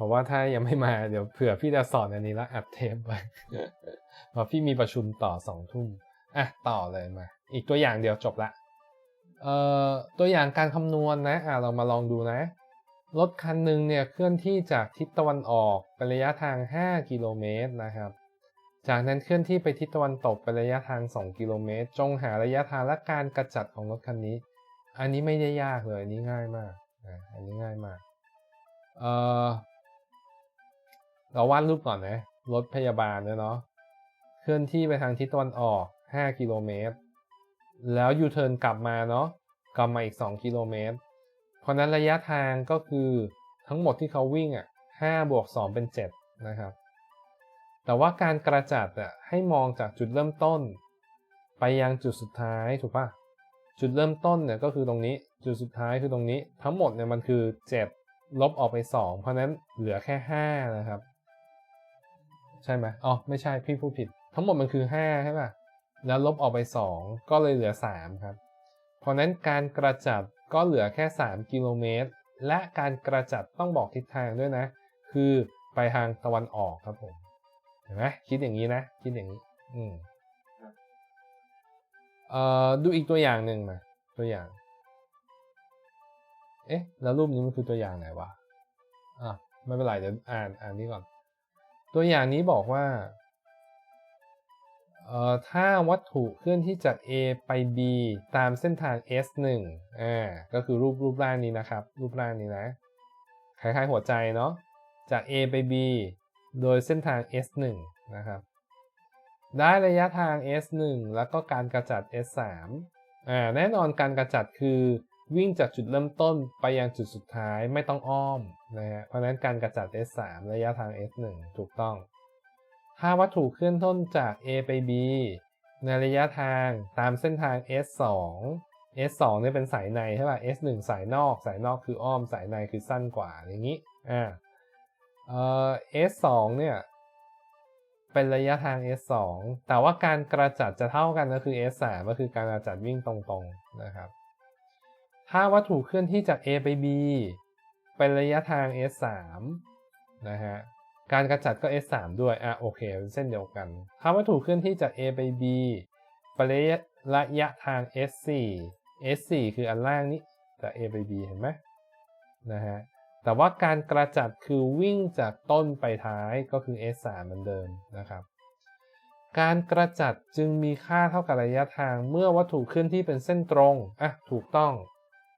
ราะว่าถ้ายังไม่มาเดี๋ยวเผื่อพี่จะสอนอันนี้แล้วอัดเทปไว้เพราะพี่มีประชุมต่อสองทุ่มอะต่อเลยมา อีกตัวอย่างเดียวจบละเอ่อตัวอย่างการคำนวณนะอะเรามาลองดูนะ รถคันหนึ่งเนี่ยเคลื่อนที่จากทิศตะวันออกเป็นระยะทาง 5 กิโลเมตรนะครับ จากนั้นเคลื่อนที่ไปทิศตะวันตกเป็นระยะทาง 2 กิโลเมตร จงหาระยะทางและการกระจัดของรถคันนี้ อันนี้ไม่ได้ยากเลยอันนี้ง่ายมากอันนี้ง่ายมากเอ่อ เราวาดรูปก่อนนะ รถพยาบาลเนี่ยเนาะ เคลื่อนที่ไปทางทิศตะวันออก 5 กิโลเมตร แล้วยูเทิร์นกลับมาเนาะ กลับมาอีก 2 กิโลเมตร เพราะนั้นระยะทางก็คือทั้งหมดที่เขาวิ่งอะ5บวก2เป็น 7 นะครับ แต่ว่าการกระจัดอะให้มองจากจุดเริ่มต้น ไปยังจุดสุดท้ายถูกปะจุดเริ่มต้นเนี่ยก็คือตรงนี้ จุดสุดท้ายคือตรงนี้ ทั้งหมดเนี่ยมันคือ 7 ลบออกไป 2 เพราะนั้นเหลือแค่ 5 นะครับ ใช่ไหมอ๋อไม่ใช่พี่พูดผิด ทั้งหมดมันคือ5ใช่ป่ะแล้วลบออกไป 2 ก็เลยเหลือ 3 ครับ เพราะนั้นการกระจัดก็เหลือแค่ 3 กิโลเมตร และการกระจัดต้องบอกทิศทางด้วยนะ คือไปทางตะวันออกครับผม เห็นไหมคิดอย่างนี้นะ คิดอย่างนี้ อืมเอ่อดูอีกตัวอย่างหนึ่งมา ตัวอย่าง เอ๊ะ แล้วรูปนี้มันคือตัวอย่างไหนวะ อะ ไม่เป็นไร เดี๋ยวอ่าน อ่านนี้ก่อน ตัวอย่างนี้บอกว่าเอ่อถ้าวัตถุเคลื่อนที่จาก A ไป B ตามเส้นทาง S1 อ่าก็คือรูปรูปร่างนี้นะครับ รูปร่างนี้นะ คล้ายๆหัวใจเนาะจาก A ไป B โดยเส้นทาง S1 นะครับ ได้ระยะทาง S1 แล้วก็การกระจัด S3 อ่าแน่นอนการกระจัดคือ วิ่งจากจุดเริ่มต้นไปยังจุดสุดท้ายไม่ต้องอ้อมนะฮะเพราะฉะนั้นการกระจัด S3 ระยะทาง S1 ถูกต้อง ถ้าวัตถุเคลื่อนต้นจาก A ไป B ในระยะทางตามเส้นทาง S2 S2 เนี่ยเป็นสายในใช่ป่ะ S1 สายนอก สายนอกคืออ้อม สายในคือสั้นกว่าอย่างนี้ อ่า เอ่อ S2 เนี่ย เป็นระยะทาง S2 แต่ว่าการกระจัดจะเท่ากันก็คือ S3 ก็คือการกระจัดวิ่งตรงๆนะครับ ถ้าวัตถุเคลื่อนที่จาก A ไป B เป็นระยะทาง S3 นะฮะ การกระจัดก็ S3 ด้วย อะโอเคเส้นเดียวกัน ถ้าวัตถุเคลื่อนที่จาก A ไป B เป็นระยะระยะทาง S4 S4 คืออันล่างนี้จาก A ไป B เห็นไหมนะฮะ แต่ว่าการกระจัดคือวิ่งจากต้นไปท้ายก็คือ S3 เหมือนเดิมนะครับ การกระจัดจึงมีค่าเท่ากับระยะทางเมื่อวัตถุเคลื่อนที่เป็นเส้นตรง อะถูกต้อง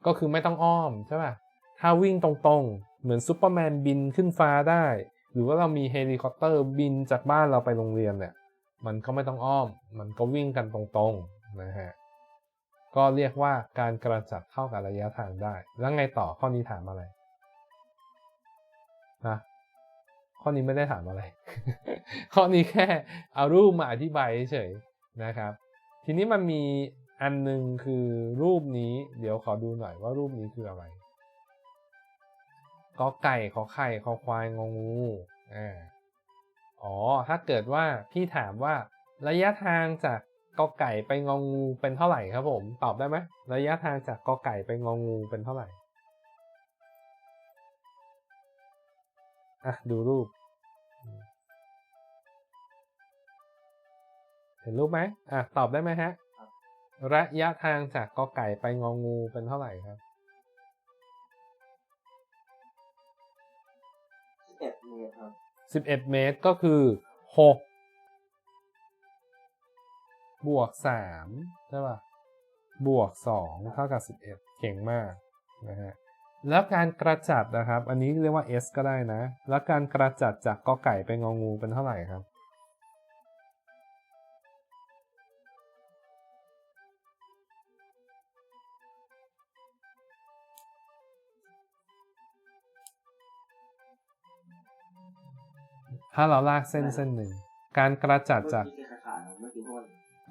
ก็คือไม่ต้องอ้อมใช่ป่ะถ้าวิ่งตรงๆ เหมือนซูเปอร์แมนบินขึ้นฟ้าได้ หรือว่าเรามีเฮลิคอปเตอร์บินจากบ้านเราไปโรงเรียนเนี่ยมันก็ไม่ต้องอ้อม มันก็วิ่งกันตรงๆนะฮะก็เรียกว่าการกระจัดเท่ากับระยะทางได้ แล้วไงต่อข้อนี้ถามอะไรนะข้อนี้ไม่ได้ถามอะไร ข้อนี้แค่เอารูปมาอธิบายเฉยๆนะครับ ทีนี้มันมี อันหนึ่งคือรูปนี้เดี๋ยวขอดูหน่อยว่ารูปนี้คืออะไรกอไก่ขอไข่ขอควายงงูอ่าอ๋อ ถ้าเกิดว่าพี่ถามว่าระยะทางจากกอไก่ไปงองูเป็นเท่าไหร่ครับผม ตอบได้ไหมระยะทางจากกอไก่ไปงองูเป็นเท่าไหร่อะดูรูป เห็นรูปไหมอะตอบได้ไหมฮะ ระยะทางจากกอไก่ไปงองูเป็นเท่าไหร่ครับสิบเอ็ดเมตรครับสิบเอ็ดเมตรก็คือหกบวกสามใช่ป่ะบวกสองเท่ากับสิบเอ็ดเก่งมากนะฮะแล้วการกระจัดนะครับ อันนี้เรียกว่า S ก็ได้นะ แล้วการกระจัดจากกอไก่ไปงองูเป็นเท่าไหร่ครับ ถ้าเราลากเส้นเส้นหนึ่ง การกระจัดจากเมื่อกี้ที่ขาดๆเมื่อกี้พูด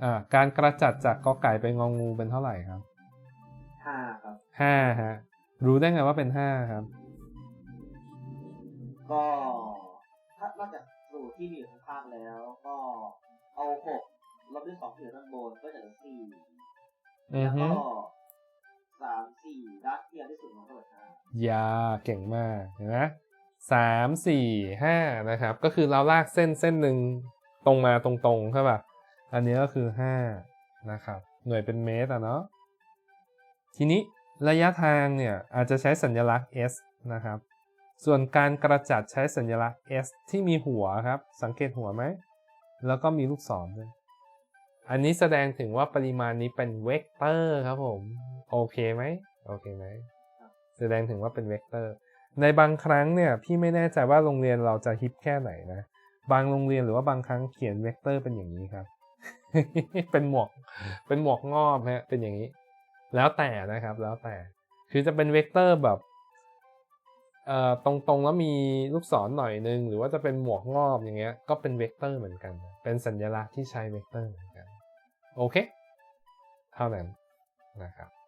อ่าการกระจัดจากกอไก่ไปงองูเป็นเท่าไหร่ครับห้าครับห้าฮะรู้ได้ไงว่าเป็นห้าครับ ก็ถ้านอกจากสูตรที่มีอยู่ข้างๆแล้ว ก็เอาหกลบด้วยสองที่อยู่ด้านบนก็จะเหลือสี่อือแล้วฮึก็สามสี่ด้านเทียมที่สุดมันก็เหลือห้ายาเก่งมากเห็นไหม สามสี่ห้านะครับ ก็คือเราลากเส้นเส้นหนึ่งตรงมาตรงๆใช่ป่ะอันนี้ก็คือห้านะครับ หน่วยเป็นเมตรอะเนาะทีนี้ระยะทางเนี่ยอาจจะใช้สัญลักษณ์ s นะครับ ส่วนการกระจัดใช้สัญลักษณ์ s ที่มีหัวครับ สังเกตหัวไหม แล้วก็มีลูกศรด้วย อันนี้แสดงถึงว่าปริมาณนี้เป็นเวกเตอร์ครับผม โอเคไหม โอเคไหม แสดงถึงว่าเป็นเวกเตอร์ ในบางครั้งเนี่ยพี่ไม่แน่ใจว่าโรงเรียนเราจะฮิปแค่ไหนนะ บางโรงเรียนหรือว่าบางครั้งเขียนเวกเตอร์เป็นอย่างนี้ครับ เป็นหมวก เป็นหมวกงอบฮะ เป็นอย่างนี้ แล้วแต่นะครับ แล้วแต่ คือจะเป็นเวกเตอร์แบบเอ่อตรงๆแล้วมีลูกศรหน่อยนึง หรือว่าจะเป็นหมวกงอบอย่างเงี้ย ก็เป็นเวกเตอร์เหมือนกัน เป็นสัญลักษณ์ที่ใช้เวกเตอร์เหมือนกัน โอเค เท่านั้นนะครับ